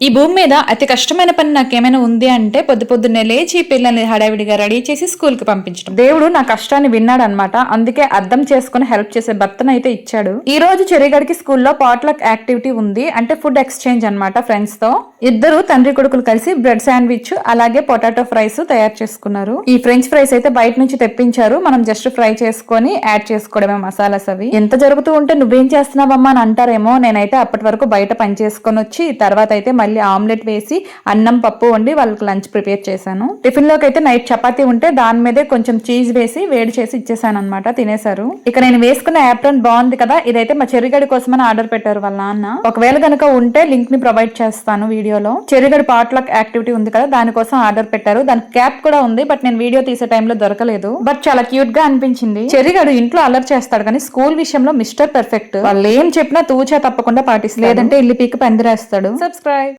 ఈ భూమి మీద అతి కష్టమైన పని నాకేమైనా ఉంది అంటే పొద్దు పొద్దున్నే లేచి పిల్లల్ని హడావిడిగా రెడీ చేసి స్కూల్కి పంపించడం. దేవుడు నా కష్టాన్ని విన్నాడు అనమాట అందుకే అర్థం చేసుకుని హెల్ప్ చేసే భర్తను అయితే ఇచ్చాడు. ఈ రోజు చెరిగడికి స్కూల్లో పాట్లక్ యాక్టివిటీ ఉంది అంటే ఫుడ్ ఎక్స్చేంజ్ అన్నమాట ఫ్రెండ్స్తో. ఇద్దరు తండ్రి కొడుకులు కలిసి బ్రెడ్ శాండ్విచ్ అలాగే పొటాటో ఫ్రైస్ తయారు చేసుకున్నారు. ఈ ఫ్రెంచ్ ఫ్రైస్ అయితే బయట నుంచి తెప్పించారు. మనం జస్ట్ ఫ్రై చేసుకొని యాడ్ చేసుకోవడమే మసాలాస్ అవి. ఎంత జరుగుతూ ఉంటే నువ్వేం చేస్తున్నావమ్మా అని అంటారేమో నేనైతే అప్పటి వరకు బయట పని చేసుకొని వచ్చి తర్వాత అయితే మళ్ళీ ఆమ్లెట్ వేసి అన్నం పప్పు వండి వాళ్ళకి లంచ్ ప్రిపేర్ చేశాను. టిఫిన్లోకి అయితే నైట్ చపాతీ ఉంటే దాని మీదే కొంచెం చీజ్ వేసి వేడి చేసి ఇచ్చేసాను అనమాట తినేశారు. ఇక నేను వేసుకున్న యాప్రన్ బాగుంది కదా ఇదైతే మా చెరిగడి కోసమని ఆర్డర్ పెట్టారు వాళ్ళ నాన్న. ఒకవేళ కనుక ఉంటే లింక్ని ప్రొవైడ్ చేస్తాను వీడియో వీడియోలో. చెరిగడి పాట్లక్ యాక్టివిటీ ఉంది కదా దానికోసం ఆర్డర్ పెట్టారు. దాని క్యాప్ కూడా ఉంది బట్ నేను వీడియో తీసే టైంలో దొరకలేదు. బట్ చాలా క్యూట్గా అనిపించింది. చెరిగడు ఇంట్లో అలర్ చేస్తాడు కానీ స్కూల్ విషయంలో మిస్టర్ పర్ఫెక్ట్. వాళ్ళు ఏం చెప్పినా తూచా తప్పకుండా పాటిస్తారు. లేదంటే ఇల్లు పీకి పందిరేస్తాడు. సబ్స్క్రైబ్